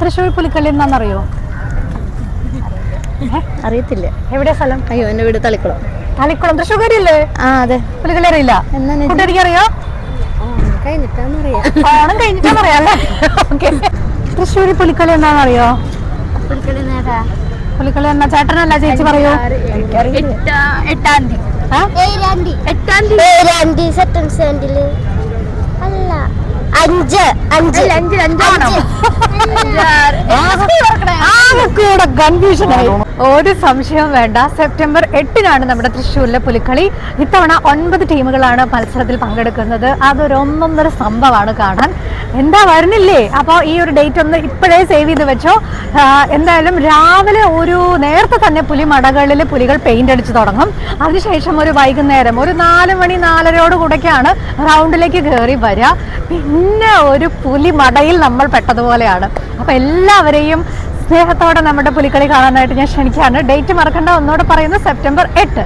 തൃശ്ശൂർ പുലിക്കളി എന്നാണെന്നറിയോ അറിയത്തില്ല. എവിടെ സ്ഥലം? അയ്യോ എന്റെ വീട് തളിക്കുളം. തളിക്കുളം. തൃശ്ശൂർക്കാരിയല്ലേ ആ അതെ. പുലിക്കളി അറിയില്ല കഴിഞ്ഞിട്ടാന്നറിയാം. ഓണം കഴിഞ്ഞിട്ടാ പറയാല്ലേ ഓക്കെ. തൃശ്ശൂർ പുലിക്കളി എന്നാണെന്നറിയോ പുലിക്കളി എന്നാ ചേട്ടനല്ല ചേച്ചി പറയൂ? എട്ടാം തീയതി ആ? ഏഴാം തീയതി എട്ടാം തീയതി സ്റ്റാൻഡിൽ. അല്ല അഞ്ച് അഞ്ച്. അഞ്ച്. ആണോ? dad. Huh? ആകെക്കൂടെ കൺഫ്യൂഷൻ ആയി. ഒരു സംശയവും വേണ്ട. സെപ്റ്റംബർ എട്ടിനാണ് നമ്മുടെ തൃശ്ശൂരിലെ പുലിക്കളി. ഇത്തവണ ഒൻപത് ടീമുകളാണ് മത്സരത്തിൽ പങ്കെടുക്കുന്നത്. അതൊരു ഒന്നൊന്നര സംഭവമാണ് കാണാൻ. എന്താ വരുന്നില്ലേ? അപ്പോൾ ഈ ഒരു ഡേറ്റ് ഒന്ന് ഇപ്പോഴേ സേവ് ചെയ്ത് വെച്ചോ. എന്തായാലും രാവിലെ ഒരു നേരത്തെ തന്നെ പുലി മടകളിൽ പുലികൾ പെയിന്റ് അടിച്ച് തുടങ്ങും. അതിനുശേഷം ഒരു വൈകുന്നേരം ഒരു നാല് മണി നാലരയോട് കൂടെയൊക്കെയാണ് റൗണ്ടിലേക്ക് കയറി വരിക. പിന്നെ ഒരു പുലി മടയിൽ നമ്മൾ പെട്ടതുപോലെയാണ്. അപ്പൊ എല്ലാവരെയും സ്നേഹത്തോടെ നമ്മുടെ പുലിക്കളി കാണാനായിട്ട് ഞാൻ ക്ഷണിക്കുകയാണ്. ഡേറ്റ് മറക്കണ്ട ഒന്നോട് പറയുന്നത് സെപ്റ്റംബർ എട്ട്.